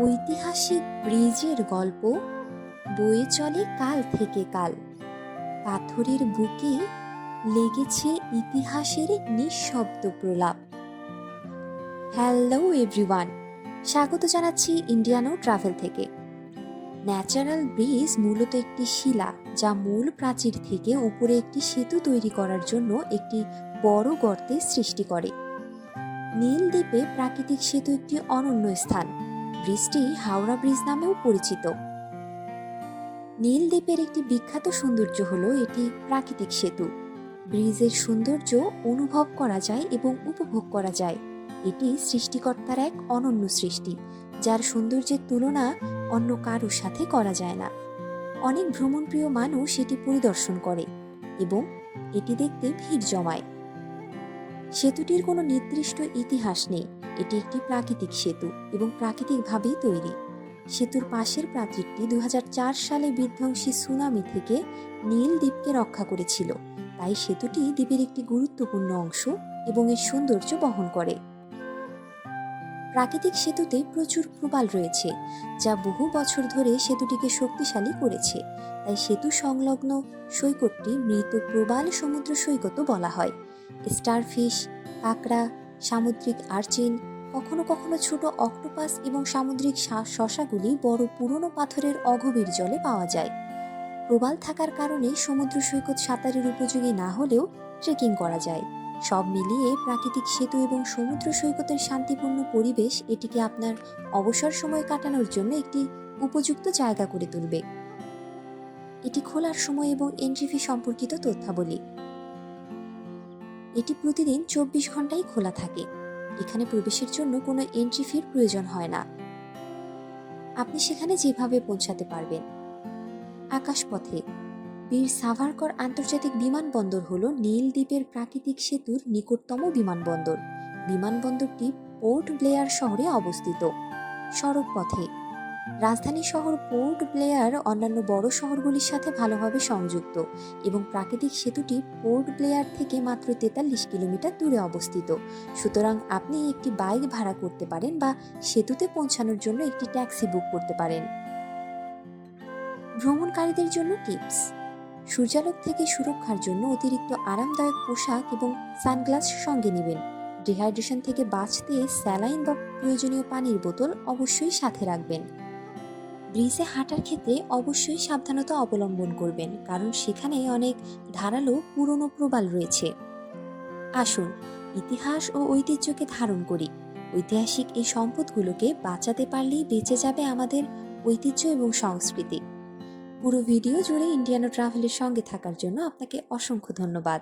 ঐতিহাসিক ব্রিজের গল্প বয়ে চলে কাল থেকে কাল। পাথরের বুকে লেগেছে ইতিহাসের নিঃশব্দ প্রলাপ। হ্যালো এভরিওয়ান স্বাগত জানাচ্ছি ইন্ডিয়ানো ট্রাভেল থেকে। ন্যাচারাল ব্রিজ মূলত একটি শিলা যা মূল প্রাচীর থেকে উপরে একটি সেতু তৈরি করার জন্য একটি বড় গর্তের সৃষ্টি করে। নীল দ্বীপে প্রাকৃতিক সেতু একটি অনন্য স্থান। ব্রিজটি হাওড়া ব্রিজ নামেও পরিচিত। নীল দ্বীপের একটি বিখ্যাত সৌন্দর্য হল এটি প্রাকৃতিক সেতু। ব্রিজের সৌন্দর্য অনুভব করা যায় এবং উপভোগ করা যায়। এটি সৃষ্টিকর্তার এক অনন্য সৃষ্টি, যার সৌন্দর্যের তুলনা অন্য কারোর সাথে করা যায় না। অনেক ভ্রমণপ্রিয় মানুষ এটি পরিদর্শন করে এবং এটি দেখতে ভিড় জমায়। সেতুটির কোনো নির্দিষ্ট ইতিহাস নেই। এটি একটি প্রাকৃতিক সেতু এবং প্রাকৃতিকভাবেই তৈরি। সেতুর পাশের প্রাচীরটি দু সালে বিধ্বংসী সুনামি থেকে নীল দ্বীপকে রক্ষা করেছিল। তাই সেতুটি দ্বীপের একটি গুরুত্বপূর্ণ অংশ এবং এর সৌন্দর্য বহন করে। প্রাকৃতিক সেতুতে প্রচুর প্রবাল রয়েছে, যা বহু বছর ধরে সেতুটিকে শক্তিশালী করেছে। তাই সেতু সংলগ্ন সৈকতটি মৃত প্রবাল সমুদ্র সৈকতও বলা হয়। স্টারফিশ, কাঁকড়া, সামুদ্রিক আর্চিন কখনো কখনো ছোট অক্টোপাস এবং সামুদ্রিক শা- শসাগুলি বড় পুরনো পাথরের অগভীর জলে পাওয়া যায়। প্রবাল থাকার কারণে সমুদ্র সৈকত সাঁতারের উপযোগী না হলেও ট্রেকিং করা যায়। সব মিলিয়ে প্রাকৃতিক সেতু এবং সমুদ্র সৈকতের শান্তিপূর্ণ পরিবেশ এটিকে আপনার অবসর সময় কাটানোর জন্য একটি উপযুক্ত জায়গা করে তুলবে। এটি খোলার সময় এবং এন্ট্রি ফি সম্পর্কিত তথ্যাবলী। এটি প্রতিদিন চব্বিশ ঘন্টাই খোলা থাকে। এখানে প্রবেশের জন্য কোনো এন্ট্রি ফির প্রয়োজন হয় না। আপনি সেখানে যেভাবে পৌঁছাতে পারবেন। আকাশপথে। বীর সাভারকর আন্তর্জাতিক বিমানবন্দর হল নীল দ্বীপের প্রাকৃতিক সেতুর নিকটতম বিমানবন্দর। বিমানবন্দরটি পোর্ট ব্লেয়ার শহরে অবস্থিত। সড়ক পথে রাজধানী শহর পোর্ট ব্লেয়ার অন্যান্য বড় শহরগুলির সাথে ভালোভাবে সংযুক্ত এবং প্রাকৃতিক সেতুটি পোর্ট ব্লেয়ার থেকে মাত্র তেতাল্লিশ কিলোমিটার দূরে অবস্থিত। সুতরাং আপনি একটি বাইক ভাড়া করতে পারেন বা সেতুতে পৌঁছানোর জন্য একটি ট্যাক্সি বুক করতে পারেন। ভ্রমণকারীদের জন্য টিপস। সূর্যালোক থেকে সুরক্ষার জন্য অতিরিক্ত আরামদায়ক পোশাক এবং সানগ্লাস সঙ্গে নেবেন। ডিহাইড্রেশন থেকে বাঁচতে স্যালাইন বা প্রয়োজনীয় পানির বোতল অবশ্যই সাথে রাখবেন। ব্রিজে হাঁটার ক্ষেত্রে অবশ্যই সাবধানতা অবলম্বন করবেন, কারণ সেখানে অনেক ধারালো, পুরনো প্রবাল রয়েছে। আসুন, ইতিহাস ও ঐতিহ্যকে ধারণ করি। ঐতিহাসিক এই সম্পদগুলোকে বাঁচাতে পারলেই বেঁচে যাবে আমাদের ঐতিহ্য এবং সংস্কৃতি। পুরো ভিডিও জুড়ে ইন্ডিয়ানো ট্রাভেলের সঙ্গে থাকার জন্য আপনাকে অসংখ্য ধন্যবাদ।